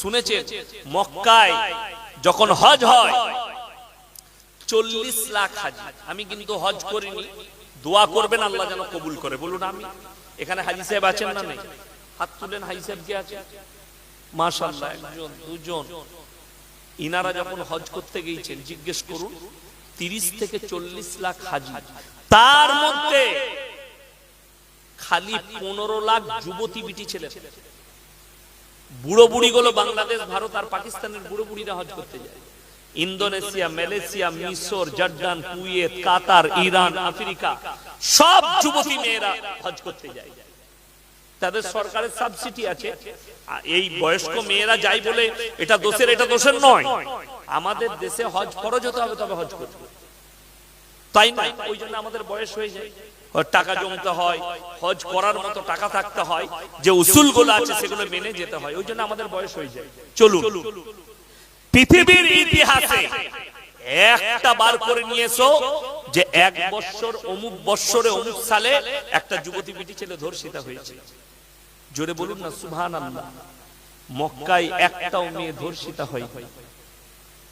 শুনেছে মক্কায় যখন হজ হয়, চল্লিশ লাখ হাজি। আমি কিন্তু হজ করিনি, দোয়া করবেন আল্লাহ যেন কবুল করে। বলুন আমি এখানে হাজি সাহেব আছেন না নেই? হাত তুলেন হাজি সাহেব কে আছে একজন, দুজন। ইনারা যখন হজ করতে গিয়েছেন, জিজ্ঞেস করুন, তিরিশ থেকে চল্লিশ লাখ হাজি। তার মধ্যে খালি পনেরো লাখ যুবতী বিটি ছেলে। বুড়ো বুড়ি গুলো বাংলাদেশ, ভারত আর পাকিস্তানের বুড়ো বুড়িরা হজ করতে যায়। ইন্দোনেশিয়া, মালয়েশিয়া, মিশর Jordan Kuwait, Qatar, Iran, Africa, সব যুবতী মেয়েরা হজ করতে যায়। তাদের সরকারের সাবসিডি আছে। এই বয়স্ক মেয়েরা যাই বলে, এটা দোষের এটা দোষের নয়। আমাদের দেশে হজ ফরজ হতে হবে, তবে হজ করতে। তাই না ওই জন্য আমাদের বয়স হয়ে যায়। টাকা জমতে হয় হজ করার মতো টাকা থাকতে হয় যে উসুলগুলো আছে সেগুলো মেনে যেতে হয় ওই জন্য আমাদের বয়স হয়ে যায়। চলুন। পৃথিবীর ইতিহাসে একটা বার করে নিয়ে এসো যে এক বছর অমুক বৎসরে অমুক সালে একটা যুবতী বিটি ছেলে ধর্ষিতা হয়েছে। জোরে বলুন না সুহান আল্লাহ মক্কায় একটাও মেয়ে ধর্ষিতা হয়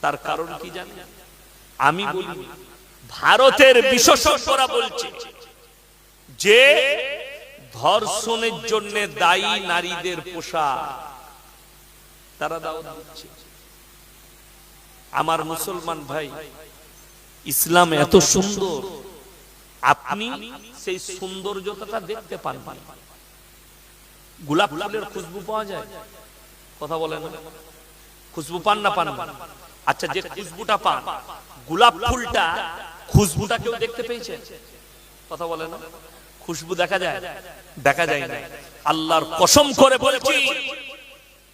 তার কারণ কি জানেন? আমি বলি ভারতের বিশেষজ্ঞরা বলছে যে ধর্ষণের জন্য দায়ী নারীদের পোশাক, তারা দাওয়াত দিচ্ছে। আমার মুসলমান ভাই, ইসলাম এত সুন্দর, আপনি সেই সৌন্দর্যতা দেখতে পান গোলাপ ফুলের খুশবু পাওয়া যায়? কথা বলেন খুশবু পান না পান? আচ্ছা যে খুশবুটা পান, গোলাপ ফুলটা খুশবুটা কেউ দেখতে পেয়েছে? কথা বলে না। খুশবু দেখা যায়? দেখা যায়। না। আল্লাহর কসম করে বলছি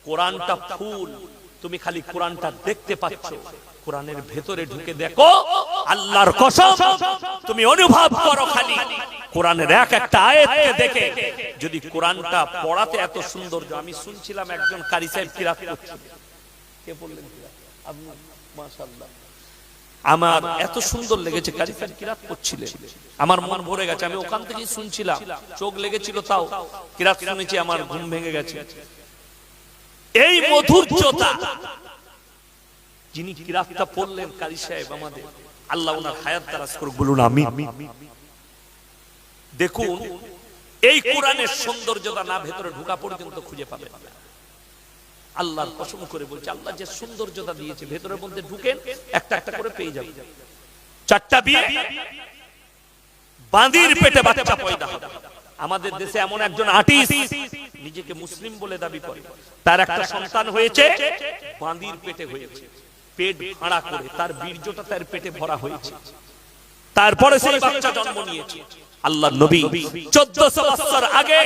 কোরআনটা ফুল। তুমি খালি কোরআনটা দেখতে পাচ্ছ। কোরআনের ভেতরে ঢুকে দেখো আল্লাহর কসম। তুমি অনুভব করো খালি। কোরআনের এক একটা আয়াতকে দেখে। যদি কোরআনটা পড়াতে এত সৌন্দর্য আমি শুনছিলাম একজন কারি সাহেব কিরাত করছিল। কে বললেন? আপনি মাশাআল্লাহ। আমার এত সুন্দর লেগেছে আমার মন ভরে গেছে, আমি ওখান থেকেই শুনছিলাম, চোখ লেগেছিল তাও, কিরাত শুনেছি, আমার ঘুম ভেঙে গেছে। এই মধুর্যতা যিনি কিরাতটা পড়লেন কারি সাহেব আমাদের, আল্লাহ ওনার হায়াত দারাজ করুক বলুন আমি দেখুন, এই কোরআনের সৌন্দর্যতা না ভেতরে ঢুকা পর্যন্ত খুঁজে পাবে। আল্লাহর কসম করে বলছে, আল্লাহ যে সৌন্দর্যতা দিয়েছে, ভেতরের মধ্যে ঢুকেন, একটা একটা করে পেয়ে যাবেন। চারটা বিয়ে বাঁদির পেটে বাচ্চা পয়দা হবে। আমাদের দেশে এমন একজন আর্টিস্ট, নিজেকে মুসলিম বলে দাবি করে। তার একটা সন্তান হয়েছে বাঁদির পেটে হয়েছে। পেট ভাড়া করে, তার বীর্যটা তার পেটে ভরা হয়েছে। তারপরে সেই বাচ্চা জন্ম নিয়েছে। আল্লাহ নবী, চোদ্দশো বছর আগে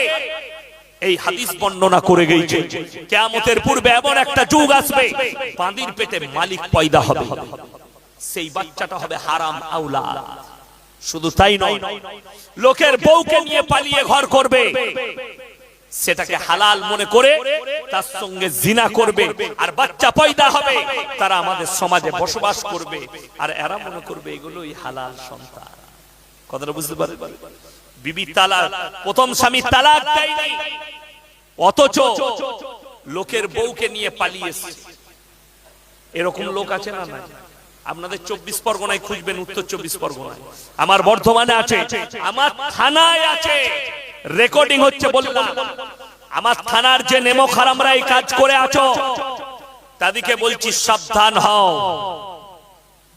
এই হাদিস বর্ণনা করে গেছে। কেয়ামতের পূর্বে এমন একটা যুগ আসবে বাঁদির পেটে মালিক পয়দা হবে। সেই বাচ্চাটা হবে হারাম আউলা। শুধু তাই নয়, লোকের বউকে নিয়ে পালিয়ে ঘর করবে। সেটাকে হালাল মনে করে তার সঙ্গে জিনা করবে, আর বাচ্চা পয়দা হবে, তারা আমাদের সমাজে বসবাস করবে। আর এরা মনে করবে এগুলোই হালাল সন্তান। কথাটা বুঝতে পারে বিবি তালাক, প্রথম স্বামী তালাক অথচ লোকের বউকে নিয়ে পালিয়েছে এরকম লোক আছে না না আপনাদের চব্বিশ পরগনায় খুঁজবেন, উত্তর চব্বিশ পরগনায়। আমার বর্ধমানে আছে, আমার থানায় আছে। রেকর্ডিং হচ্ছে বললাম। আমার থানার যে নেমো খারামরা এই কাজ করে আছো, তাদেরকে বলছি সাবধান হও।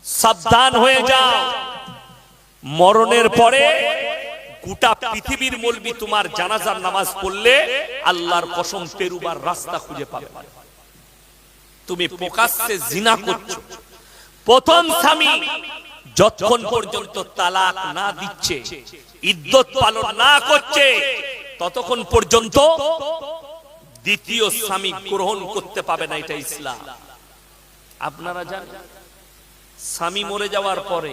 সাবধান হয়ে যাও। মরণের পরে গোটা পৃথিবীর মলবি তোমার জানাজার নামাজ পড়লে আল্লাহর কসম পেরুবার রাস্তা খুঁজে পাবে। তুমি প্রকাশ্যে জিনা করছ। প্রথম স্বামী যতক্ষণ পর্যন্ত তালাক না দিচ্ছে ইদ্যত পালন না করছে, ততক্ষণ পর্যন্ত দ্বিতীয় স্বামী গ্রহণ করতে পাবে না, এটা ইসলাম। আপনারা জানেন, স্বামী মরে যাওয়ার পরে,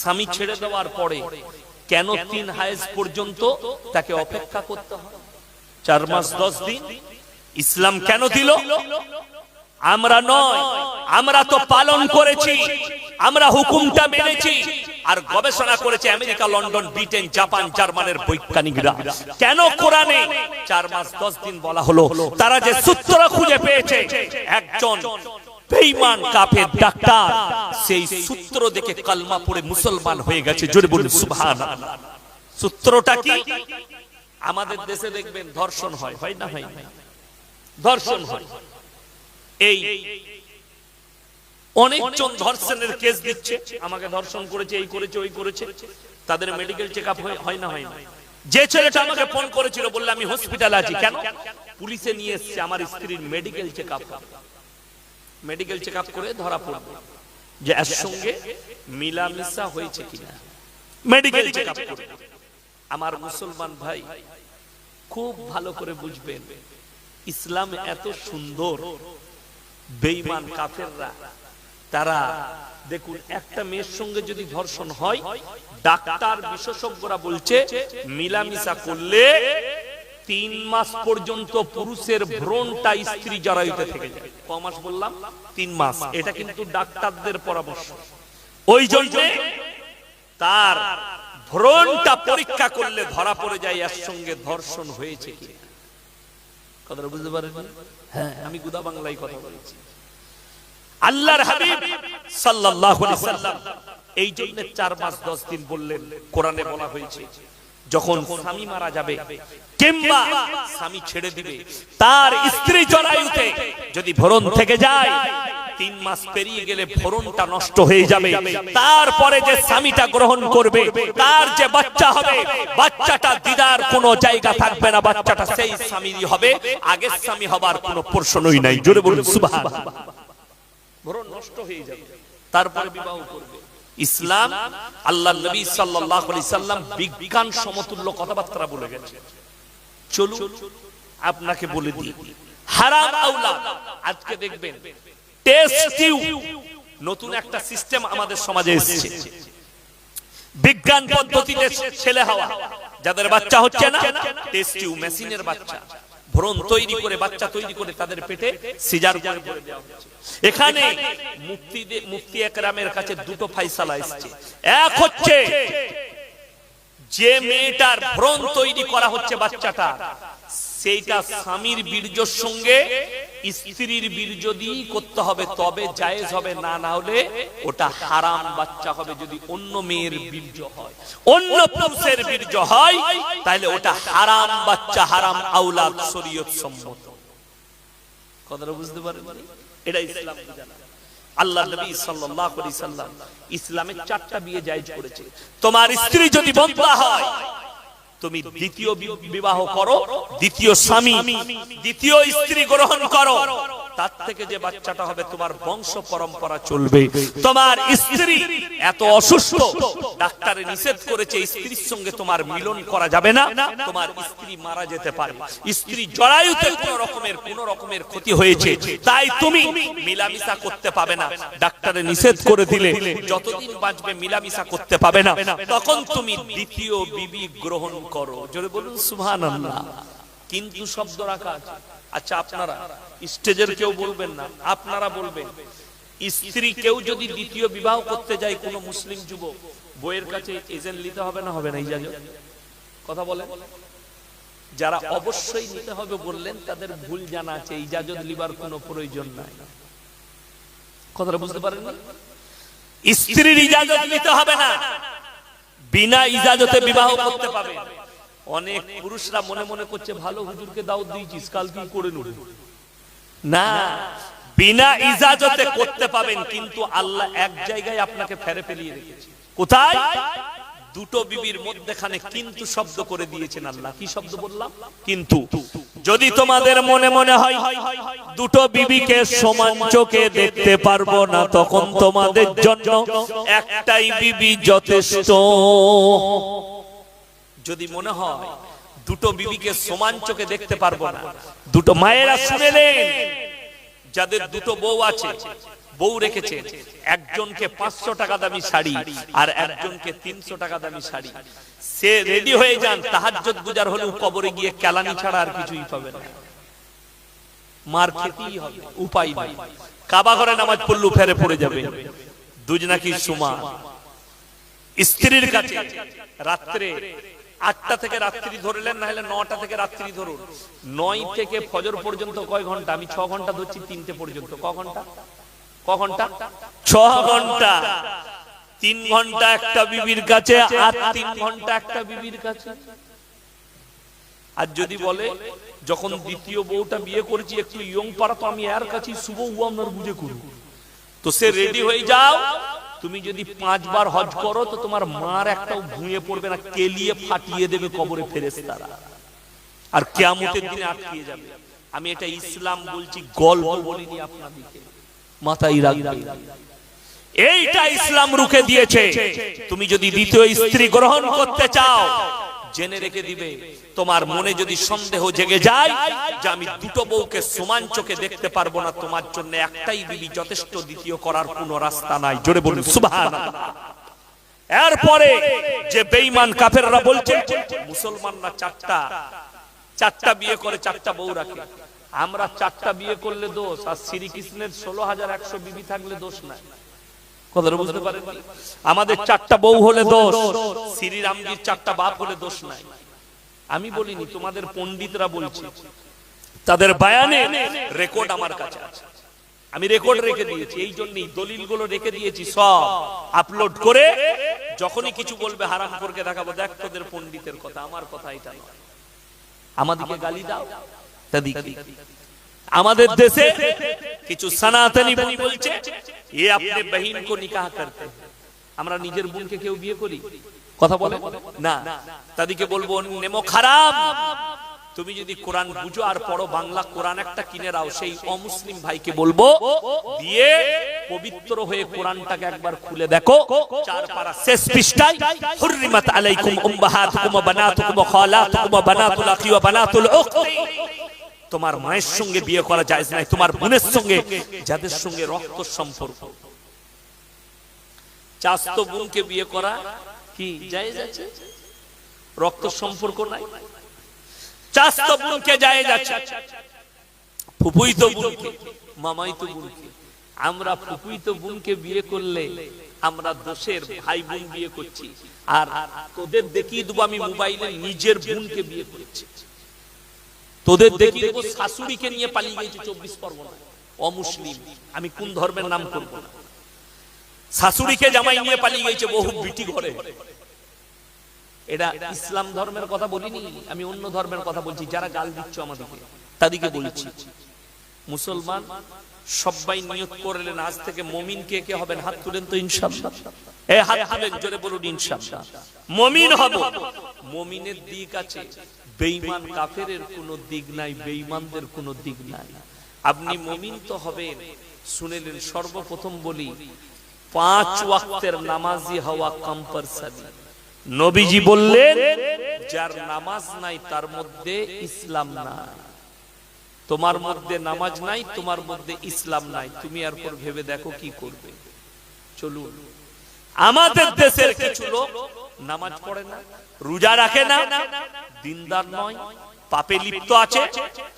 স্বামী ছেড়ে দেওয়ার পরে কেন তিন হায়েজ পর্যন্ত তাকে অপেক্ষা করতে হয়? চার মাস, দশ দিন? ইসলাম কেন দিল? আমরা নয়, আমরা তো পালন করেছি, আমরা হুকুমটা মেনেছি। আর গবেষণা করেছে আমেরিকা, লন্ডন, ব্রিটেন, জাপান, জার্মানের বৈজ্ঞানিকরা। কেন কোরআনে চার মাস, দশ দিন বলা হলো? তারা যে সূত্র খুঁজে পেয়েছে, একজন বেঈমান কাফের ডাক্তার। সেই সূত্র দেখে কালমা পড়ে মুসলমান হয়ে গেছে। জোরে বলুন সুবহানাল্লাহ। সূত্রটা কি? আমাদের দেশে দেখবেন ধর্ষণ হয়। হয় না হয় ধর্ষণ হয়। এই অনেকজন ধর্ষণের কেস দিচ্ছে। আমাকে ধর্ষণ করেছে এই করেছে ওই করেছে। তাদের মেডিকেল চেক আপ হয় না হয় না। যে ছেলেটা আমাকে ফোন করেছিল বললে আমি হসপিটালে আছি। কেন? পুলিশে নিয়ে এসছে আমার স্ত্রীর medical check up medical check করে ধরা পড়বে যে এর সঙ্গে মিলামিশা হয়েছে কিনা। মেডিকেল চেক করে। আমার মুসলমান ভাই খুব ভালো করে বুঝবেন ইসলাম এত সুন্দর বেঈমান কাফেররা তারা দেখুন একটা মেয়ের সঙ্গে যদি ধর্ষণ হয় ডাক্তার বিশেষজ্ঞরা বলছে মিলামিশা করলে তিন মাস পর্যন্ত পুরুষের ভ্রণটা স্ত্রী জরায়ুতে থেকে যায়। ক মাস বললাম? তিন মাস। এটা কিন্তু ডাক্তারদের পরামর্শ। ওই জন্য তার ভ্রণটা পরীক্ষা করলে ধরা পড়ে যায়, এর সঙ্গে ধর্ষণ হয়েছে কি কথাটা বুঝতে পারেন? হ্যাঁ আমি গুদা বাংলায় কথা বলেছি। আল্লাহর হাবিব সাল্লাল্লাহু আলাইহি সাল্লাম এই জন্য চার মাস দশ দিন বললেন, কোরআনে বলা হয়েছে যখন স্বামী মারা যাবে কিংবা স্বামী ছেড়ে দিবে তার স্ত্রী জরায়ুতে যদি ভরণ থেকে যায় তিন মাস পেরিয়ে গেলে ভরণটা নষ্ট হয়ে যাবে। তারপরে যে স্বামীটা গ্রহণ করবে তার যে বাচ্চা হবে বাচ্চাটা দিদার কোনো জায়গা থাকবে না বাচ্চাটা সেই স্বামীরই হবে আগের স্বামী হবার কোনো প্রশ্নই নাই। জোরে বলুন সুবহানাল্লাহ ভরণ নষ্ট হয়ে যাবে তারপরে বিবাহ করবে। ইসলাম আল্লাহ নবী আলাইহি সাল্লাম বিজ্ঞান সমতুল্য কথাবার্তা বলে গেছে। চলুন, আপনাকে বলে দিই, হারাম আউলা আজকে দেখবেন নতুন একটা সিস্টেম আমাদের সমাজে এসেছে। বিজ্ঞান পদ্ধতিতে ছেলে হওয়া, যাদের বাচ্চা হচ্ছে না মেশিনের বাচ্চা। ভ্রণ তৈরি করে, বাচ্চা তৈরি করে তাদের পেটে সিজার করে এখানে মুফতি মুফতি একরামের কাছে দুটো ফাইসালা এসছে। এক হচ্ছে, যে মেয়েটার ভ্রণ তৈরি করা হচ্ছে বাচ্চাটা সেইটা স্বামীর বীর্যর সঙ্গে স্ত্রীর বীর্য দিয়েই করতে হবে, তবে জায়েজ হবে, না না হলে ওটা হারাম বাচ্চা হবে যদি অন্য মেয়ের বীর্য হয়। অন্য পুরুষের বীর্য হয়, তাহলে ওটা হারাম বাচ্চা, হারাম আউলাদ শরীয়ত সম্মত। কথাটা বুঝতে পারেন? এটা ইসলাম আল্লাহ নবী সাল্লাল্লাহু আলাইহি সাল্লাম ইসলামের চারটা বিয়ে জায়েজ করেছে। তোমার স্ত্রী যদি বন্ধা হয় তুমি দ্বিতীয় বিবাহ করো, দ্বিতীয় স্বামী, দ্বিতীয় স্ত্রী গ্রহণ করো, তার থেকে যে বাচ্চাটা হবে তোমার বংশ পরম্পরা চলবে। তোমার স্ত্রী এত অসুস্থ ডাক্তারে নিষেধ করেছে, স্ত্রীর সঙ্গে তোমার মিলন করা যাবে না, তোমার স্ত্রী মারা যেতে পারে। স্ত্রী জরায়ুতে কোন রকমের কোন রকমের ক্ষতি হয়েছে। তাই তুমি মিলামিশা করতে পাবে না। ডাক্তারে নিষেধ করে দিলে, যতদিন বাঁচবে মিলামিশা করতে পাবে না। তখন তুমি দ্বিতীয় বিবি গ্রহণ করো। জোরে বলুন, সুবহানাল্লাহ। কিন্তু শব্দ রাখা আচ্ছা আপনারা, স্টেজের কেউ বলবেন না, আপনারা বলবেন, স্ত্রী কেউ যদি দ্বিতীয় বিবাহ করতে যায়, কোন মুসলিম যুবক বইয়ের কাছে এজেন্ট নিতে হবে না হবে না ইজাজত কথা বলে? যারা অবশ্যই নিতে হবে বললেন, তাদের ভুল জানা আছে, ইজাজত লিবার কোনো প্রয়োজন নাই। কথাটা বুঝতে পারেন? স্ত্রীর ইজাজত নিতে হবে না, বিনা ইজাজতে বিবাহ করতে পাবে অনেক পুরুষরা মনে মনে করছে, ভালো, হুজুরকে দাওয়াত দিয়েছিস কাল কি করে নেব। না, বিনা ইজাজতে করতে পাবেন, কিন্তু আল্লাহ এক জায়গায় আপনাকে ফেরে ফেলিয়ে রেখেছে। কোথায়? দুটো বিবির মধ্যখানে কিন্তু শব্দ করে দিয়েছেন আল্লাহ। কি শব্দ বললাম? কিন্তু যদি তোমাদের মনে মনে হয় দুটো বিবিকে সমান চোখে দেখতে পারব না তখন তোমাদের জন্য একটাই বিবি যথেষ্ট। যদি মনে হয় দুটো বিবিকে সমান চোখে দেখতে পারব না দুটো মায়েরা শুনে যাদের দুটো বউ আছে বউ রেখেছে, একজনকে পাঁচশো টাকা দামি শাড়ি আর একজনকে তিনশো টাকা দামি শাড়ি। সে রেডি হয়ে যান তাহাজ্জত গুজার হলেও কবরে গিয়ে কেলানি ছাড়া আর কিছুই পাবে না। মার খেতেই হবে, উপায় কাবা ঘরে নামাজ পড়লু ফেরে পড়ে যাবে। দুজ নাকি সুমা। স্ত্রীর কাছে রাত্রে আটটা থেকে রাত্রি ধরলেন না হলে নটা থেকে রাত্রি ধরুন। নয় থেকে ফজর পর্যন্ত কয় ঘণ্টা? আমি ছ ঘণ্টা ধরছি, তিনটে পর্যন্ত। ক ঘণ্টা? ক ছ ঘণ্টা তিন ঘণ্টা একটা বিবির কাছে আর তিন ঘণ্টা একটা বিবির কাছে। আর যদি বলে, যখন দ্বিতীয় বউটা বিয়ে করেছি একটু ইয়ং পারা তো আমি কাছে শুভ বুঝে তো সে রেডি হয়ে যাও। তুমি যদি পাঁচবার হজ করো, তো তোমার মার একটাও ভুঁয়ে পড়বে না, কেলিয়ে ফাটিয়ে দেবে কবরে ফেরেশতারা। আর কিয়ামতের দিনে আটকিয়ে যাবে। আমি এটা ইসলাম বলছি, গল্প বলিনি মাথায় রাখবেন এইটা ইসলাম রুখে দিয়েছে। তুমি যদি দ্বিতীয় স্ত্রী গ্রহণ করতে চাও, জেনে রেখে দিবে, তোমার মনে যদি সন্দেহ জেগে যায় যে আমি দুটো বউকে সমান চোখে দেখতে পারব না, তোমার জন্য একটাই বিবি যথেষ্ট, দ্বিতীয় করার কোনো রাস্তা নাই। জোরে বলুন, সুবহানাল্লাহ। এরপরে যে বেঈমান কাফেররা বলছে, মুসলমানরা চারটা চারটা বিয়ে করে, চারটা বউ রাখে। আমরা চারটা বিয়ে করলে দোষ, আর শ্রীকৃষ্ণের ষোলো হাজার একশো বিবি থাকলে দোষ নাই। আমাদের চারটা বউ হলে দোষ, শ্রীরামজির চারটা বাপ হলে দোষ নাই। আমি বলিনি, তোমাদের পণ্ডিতরা বলছে, তাদের বায়ানে রেকর্ড আমার কাছে আছে। আমি রেকর্ড রেখে দিয়েছি, এই জন্যই দলিলগুলো রেখে দিয়েছি, সব আপলোড করে যখনই কিছু বলবে হারাম করকে দেখাবো, দেখ তোদের পণ্ডিতের কথা, আমার কথা এটা নয়। আমাদেরকে গালি দাও। আমাদের দেশে কিছু সনাতনী বোন বলছে, এ আপনি বহিন কো নিকাহ করতে আমরা নিজের বোনকে কেউ বিয়ে করি? কথা বলে? না। তাদেরকে বলব, নেমো খারাপ। তুমি যদি কোরআন বুঝো আর পড়ো বাংলা, কোরআন একটা কিনে রাও, সেই অমুসলিম ভাইকে বলব, দিয়ে পবিত্র হয়ে কোরআনটাকে একবার খুলে দেখো। চার পারা শেষ পৃষ্ঠায়, হুররিমাত আলাইকুম উম্মাহাতুকুম ওয়া বানাতুকুম ওয়া খালাতুকুম ওয়া বানাতুল আখি ওয়া বানাতুল উখতি। তোমার মায়ের সঙ্গে বিয়ে করা যায় নাই, তোমার বোনের সঙ্গে, যাদের সঙ্গে রক্ত সম্পর্ক। চাস্ত বোনকে বিয়ে করা কি জায়েজ আছে? রক্ত সম্পর্ক নাই। বোনকে জায়েজ আছে। ফুপুই তো বোনকে মামাই তো বোনকে। আমরা ফুপুই তো বোনকে বিয়ে করলে আমরা দোষের ভাই বোন বিয়ে করছি। আর তোদের দেখিয়ে দেবো আমি মোবাইলে নিজের বোনকে বিয়ে করছি। তোদের দেখিয়ে দেবো শাশুড়িকে নিয়ে পালিয়ে গেছে চব্বিশ পরগনা অমুসলিম আমি কোন ধর্মের নাম করব না। শাশুড়িকে জামাই নিয়ে পালিয়ে গেছে বহু বিটি ঘরে। এটা ইসলাম ধর্মের কথা বলিনি, আমি অন্য ধর্মের কথা বলছি, যারা গাল দিচ্ছ আমাদেরকে, তাদেরকে বলছি। মুসলমান সবাই নিয়ত করলেন আজ থেকে মমিন কে কে হবেন? হাত তুলেন তো ইনশাআল্লাহ। এ হাত তুলেন, জোরে বলুন ইনশাআল্লাহ। মমিন হব। মমিনের দিক আছে বেঈমান কাফেরের কোনো দিক নাই বেঈমানদের কোনো দিক নাই। আপনি মমিন তো হবেন। শুনেলেন সর্বপ্রথম বলি পাঁচ ওয়াক্তের নামাজি হওয়া কম্পালসারি নবীজি বললেন যার নামাজ নাই তার মধ্যে ইসলাম নাই। তোমার মধ্যে নামাজ নাই তোমার মধ্যে ইসলাম নাই। তুমি আর পর ভেবে দেখো কি করবে। চলুন। আমাদের দেশের কিছু লোক নামাজ পড়ে না, রোজা রাখে না, দিনদার নয়, পাপে লিপ্ত আছে।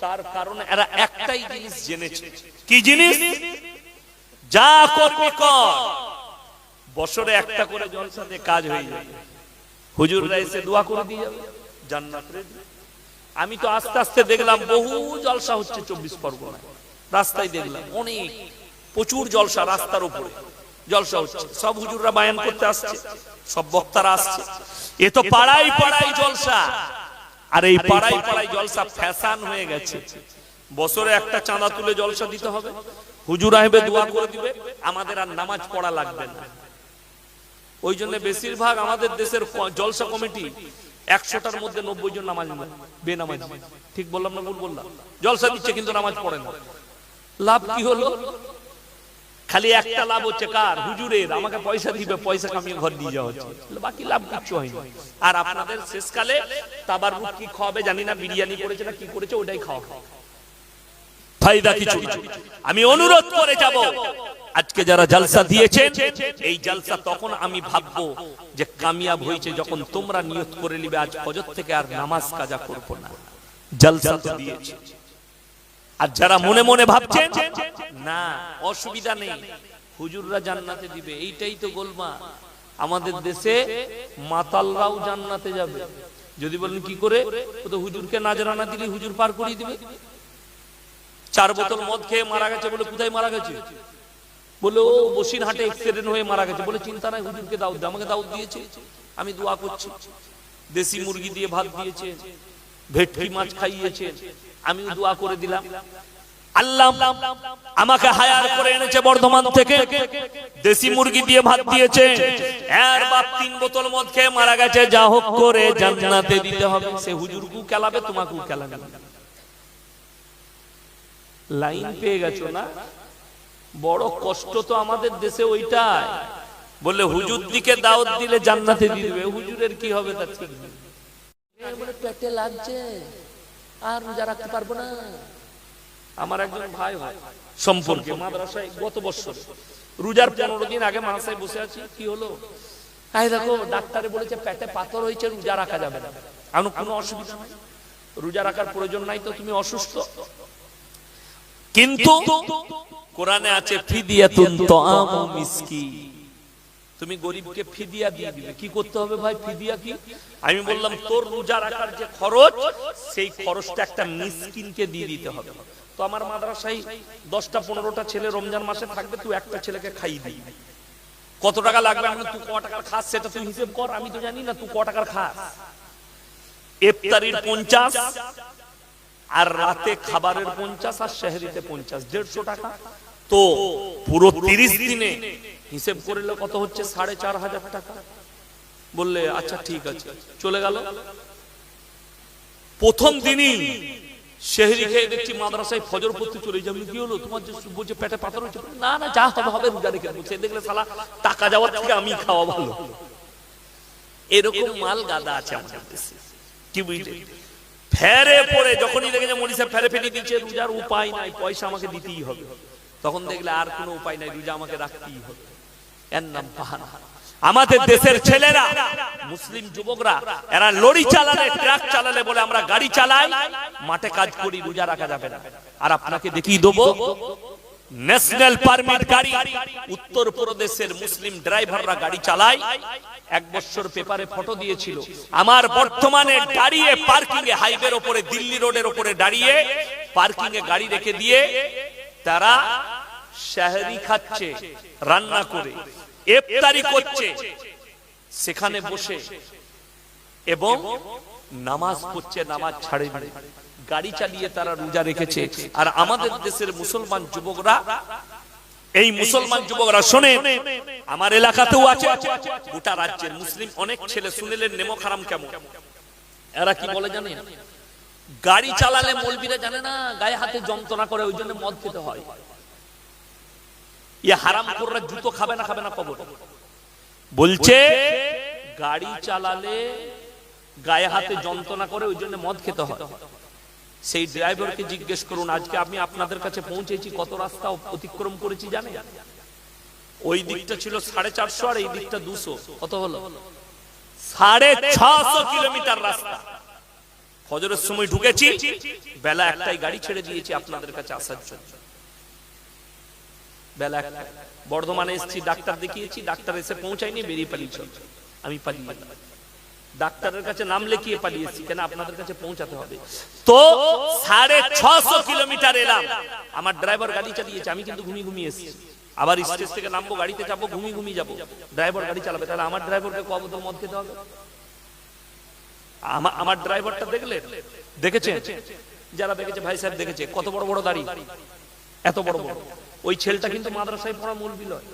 তার কারণ এরা একটাই জিনিস জেনেছে। কি জিনিস? যা করবি কর। বছরে একটা করে জলসাতে কাজ হয়ে যাবে হুজুররা এসে দোয়া করে দিয়ে যাবে, জান্নাত আমি তো আস্তে আস্তে দেখলাম বহু জলসা হচ্ছে চব্বিশ পরগনায়। রাস্তায় দেখলাম অনেক প্রচুর জলসা রাস্তার উপরে। জলসা হচ্ছে। সব হুজুররা বায়ান করতে আসছে। সব বক্তারা আসছে। এ তো পাড়াই পাড়াই জলসা। আর এই পাড়াই পাড়াই জলসা ফ্যাশন হয়ে গেছে। বছরে একটা চাঁদা তুলে জলসা দিতে হবে। হুজুর আহবে দোয়া করে দিবে। আমাদের আর নামাজ পড়া লাগবে না। ওই জন্য বেশিরভাগ আমাদের দেশের জলসা কমিটি একশোটার মধ্যে নব্বই জন নামাজ বেনামাজ। ঠিক বললাম না ভুল বললাম? জলসা দিচ্ছে কিন্তু নামাজ পড়ে না। লাভ কি হলো? খালি একটা লাভ হচ্ছে কার? হুজুরের। আমাকে পয়সা দিবে, পয়সা কামিয়ে ঘর দিয়ে যাওয়া হচ্ছে। বাকি লাভ কিচ্ছু হয়নি আর আপনাদের শেষকালে তাবার কি খাওয়াবে জানি না, বিরিয়ানি করেছে না কি করেছে, ওটাই খাওয়া। ফায়দা কিছু আমি অনুরোধ করে যাব। আজকে যারা জালসা দিয়েছেন, এই জালসা তখন আমি ভাববো যে কামিয়াব হয়েছে যখন তোমরা নিয়ত করে নিবে, আজ ফজর থেকে আর নামাজ কাজা করব না। জালসা তো দিয়েছে। আর যারা মনে মনে ভাবছেন না অসুবিধা নেই। হুজুররা জান্নাতে দিবে এইটাই তো গোলমা। আমাদের দেশে মাতালরাও জান্নাতে যাবে। যদি বলেন কি করে? ও তো হুজুরকে নাজরানা দিলে হুজুর পার করিয়ে দিবে। চার বোতল মদ খেয়ে মারা গেছে বলে কোথায় মারা গেছে? বলে ও বসির হাটে এক্সিডেন্ট হয়ে মারা গেছে। বলে চিন্তা নাই হুজুরকে দাউদ দে। আমাকে দাউদ দিয়েছে। আমি দোয়া করছি। দেশি মুরগি দিয়ে ভাত দিয়েছে ভেটকি মাছ খাইয়েছে। আমি দোয়া করে দিলাম। আল্লাহ আমাকে হায়ার করে এনেছে বর্ধমান থেকে। দেশি মুরগি দিয়ে ভাত দিয়েছে। এর বাপ তিন বোতল মদ খেয়ে মারা গেছে। যা হোক করে জান্নাতে দিতে হবে। সে হুজুরকু কেলাবে তোমাকেও কেলাবে। লাইন পেয়ে গেছো না? বড় কষ্ট তো আমাদের দেশে ওইটাই। বলে হুজুর দিকে দাওয়াত দিলে জান্নাতে দিয়ে দিবে। হুজুরের কি হবে তার ঠিক নেই। বলে পেটে লাগছে। আর রোজা রাখতে পারব না। আমার একজন ভাই হয় সম্পর্কে। মাদ্রাসায় গত বছর। রোজার পনেরো দিন আগে মাদ্রাসায় বসে আছি কি হলো? এই দেখো ডাক্তারে বলেছে পেটে পাথর হয়েছে রোজা রাখা যাবে না। আমি কোনো অসুবিধা নাই? রোজা রাখার প্রয়োজন নাই তো তুমি অসুস্থ? কিন্তু কোরআনে আছে ফিদিয়াতুন তাআমু মিসকিন। তুমি গরিবকে ফিদিয়া দিয়ে দিবে। কি করতে হবে ভাই? ফিদিয়া কি? আমি বললাম, তোর রোজা রাখার যে খরচ, সেই খরচটা একটা মিসকিনকে দিয়ে দিতে হবে। তো আমার মাদ্রাসায় দশটা, পনেরোটা ছেলে রমজান মাসে থাকবে, তুই একটা ছেলেকে খাইয়ে দিবি। কত টাকা লাগবে? আমি তুই ক টাকার খাস? সেটা তুই হিসেব কর, আমি তো জানি না, তুই ক টাকার খাস? ইফতারির পঞ্চাশ, আর রাতে খাবারের পঞ্চাশ, আর শহরিতে পঞ্চাশ। দেড়শো টাকা। তো পুরো তিরিশ দিনে হিসেব করলে কত হচ্ছে? সাড়ে চার হাজার টাকা। বললে আচ্ছা ঠিক আছে। চলে গেল। প্রথম দিনই এরকম মাল গাদা আছে ফেরে যখনই দেখেছে মনীষা ফেরে দিচ্ছে, রোজার উপায় নাই, পয়সা আমাকে দিতেই হবে। তখন দেখলে আর কোনো উপায় নাই, রোজা আমাকে রাখতেই হবে। এর নাম বাহানা আমাদের দেশের ছেলেরা, মুসলিম যুবকরা, এরা লরি চালালে, ট্রাক চালালে বলে আমরা গাড়ি চালাই, মাঠে কাজ করি, রোজা রাখা যাবে না। আর আপনাকে দেখিয়ে দেবো ন্যাশনাল পারমিট গাড়ি, উত্তর প্রদেশের মুসলিম ড্রাইভাররা গাড়ি চালায়। এক বছর পেপারে ফটো দিয়েছিল, আমার বর্তমানে দাঁড়িয়ে পার্কিং এ হাইওয়ের ওপরে, দিল্লি রোডের ওপরে দাঁড়িয়ে পার্কিং এ গাড়ি রেখে দিয়ে, তারা শাহরি খাচ্ছে রান্না করে ইফতারি করছে সেখানে বসে এবং নামাজ পড়ছে নামাজ ছাড়েনি। গাড়ি চালিয়ে তারা রোজা রেখেছে। আর আমাদের দেশের মুসলমান যুবকরা এই মুসলমান যুবকরা শোনে আমার এলাকাতেও আছে। গোটা রাজ্যের মুসলিম অনেক ছেলে শুনেলেন নেমো খারাম কেমন? এরা কি বলে জানেন? গাড়ি চালালে মলবিরা জানে না গায়ে হাতে যন্ত্রণা করে ওই জন্য মদ খেতে হয়। ইয়ে হারাম কররা জুতো খাবে না খাবে না কবর। বলছে গাড়ি চালালে গায়ে হাতে যন্ত্রণা করে ওই জন্য মদ খেতে হয়। সেই ড্রাইভারকে জিজ্ঞেস করুন আজকে আমি আপনাদের কাছে পৌঁছেছি কত রাস্তা অতিক্রম করেছি জানেন? ওই দিকটা ছিল সাড়ে চারশো আর এই দিকটা দুশো। কত হলো? সাড়ে ছশো কিলোমিটার রাস্তা। ফজরের সময় ঢুকেছি বেলা একটাই গাড়ি ছেড়ে দিয়েছি আপনাদের কাছে আসার জন্য। বেলা বর্ধমানে এসেছি, ডাক্তার দেখিয়েছি, ডাক্তার এসে পৌঁছায়নি, বেরিয়ে পালিয়ে চল আমি পালিয়ে ডাক্তারের কাছে নাম লিখিয়ে পালিয়েছি কেন আপনাদের কাছে পৌঁছাতে হবে? তো সাড়ে ছশো কিলোমিটার এলাম। আমার ড্রাইভার গাড়ি চালিয়েছে, আমি কিন্তু ঘুমিয়ে ঘুমিয়ে এসেছি। আবার স্টেজ থেকে নামবো, গাড়িতে যাব ঘুমিয়ে ঘুমিয়ে যাব। ড্রাইভার গাড়ি চালাবে, তাহলে আমার ড্রাইভারকে কব তো মদ খেতে হবে? আমার ড্রাইভারটা দেখলে দেখেছে যারা দেখেছে, ভাই সাহেব দেখেছে, কত বড় বড় দাড়ি। এত বড় বড়। ওই ছেলেটা কিন্তু মাদ্রাসায় পড়া মূল বিলয়।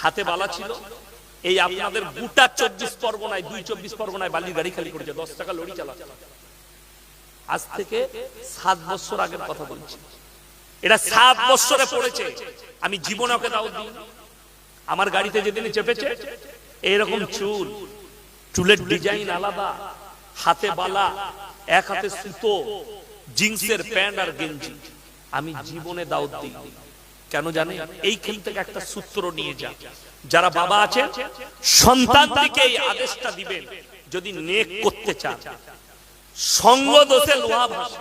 হাতে বালা ছিল। এই আপনাদের গোটা চব্বিশ পরগনায়, দুই চব্বিশ পরগনায় বালির গাড়ি খালি করেছে। দশ টাকা লড়ি চালা আজ থেকে সাত বছর আগের কথা বলছি। এটা সাত বছরে পড়েছে। আমি জীবনে ওকে দাও দিই আমার গাড়িতে যেদিন চেপেছে, এইরকম চুল। চুলের ডিজাইন আলাদা। হাতে বালা, এক হাতে সুতো, জিন্সের প্যান্ট আর গেঞ্জি। আমি জীবনে দাওয়াত দিই। কেন জানে এইখান থেকে একটা সূত্র নিয়ে যা যারা বাবা আছে সন্তানকে এই আদেশটা দিবেন। যদি নেক করতে চান। সঙ্গ দোষে লোহা ভাসে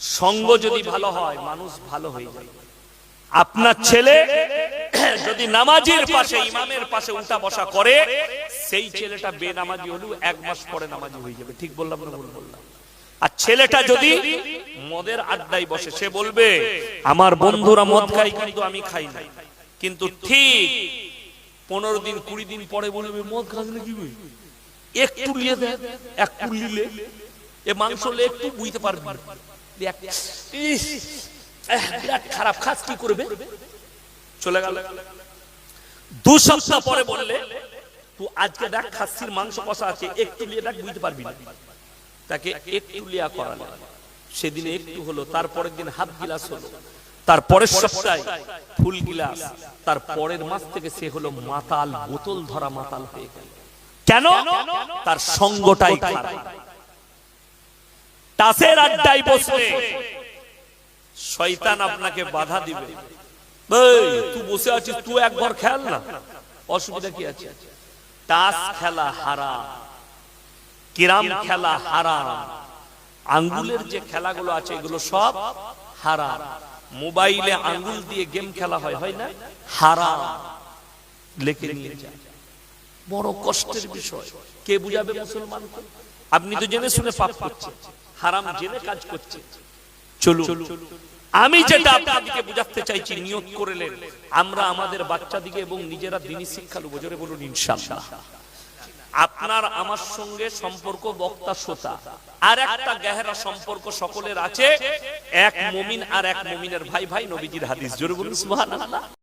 সঙ্গ যদি ভালো হয় মানুষ ভালো হয়ে যায় আপনার ছেলে যদি নামাজির পাশে ইমামের পাশে উল্টা বসা করে সেই ছেলেটা বেনামাজি হলেও এক মাস পরে নামাজি হয়ে যাবে। ঠিক বললাম না ভুল বললাম? আর ছেলেটা যদি মদের আড্ডায় বসে সে বলবে আমার বন্ধুরা মদ খাই কিন্তু আমি খাই না। কিন্তু ঠিক পনেরো দিন কুড়ি দিন পরে বলবে মদ না কি একটু লিয়ে একটু লিলে এ মাংস একটু বুঝতে পারবি। এক- বিরাট খারাপ খাস কি করবে? চলে গেল। দু সপ্তাহ পরে বললে তুই আজকে দেখ খাসির মাংস কষা আছে একটু লিয়ে দেখ বুঝতে পারবি না। তাকে একটু লিয়া করালে সেদিনে একটু হলো তারপরের দিন হাত গিলাস হলো। তার পরের সপ্তাহে ফুল গিলাস তার পরের মাস থেকে সে হলো মাতাল বোতল ধরা মাতাল হয়ে গেল। কেন? তার সঙ্গটাই খারাপ। টাসের আড্ডায় বসলে শয়তান আপনাকে বাধা দিবে। তুই বসে আছিস তুই একবার খেল না? অসুবিধা কি আছে? টাস খেলা হারাম। কিরাম খেলা হারাম। আঙ্গুলের যে খেলাগুলো আছে এগুলো সব হারাম। মোবাইলে আঙ্গুল দিয়ে গেম খেলা হয় হয় না? হারাম। লেখে নিয়ে যায়। বড় কষ্টের বিষয়। কে বুঝাবে মুসলমানকে? আপনি তো জেনে শুনে পাপ করছেন। হারাম জেনে কাজ করছেন। চলুন। আমি যেটা আপনাদেরকে বুঝাতে চাইছি নিয়ত করলেন আমরা আমাদের বাচ্চাদিকে এবং নিজেরা দিনই শিক্ষা নেব জোরে বলুন ইনশাআল্লাহ। আপনার আমার সঙ্গে সম্পর্ক বক্তা শ্রোতা। আর একটা গেহরা সম্পর্ক সকলের আছে। এক মমিন আর এক মমিনের ভাই ভাই নবীজির হাদিস। জোরে বলুন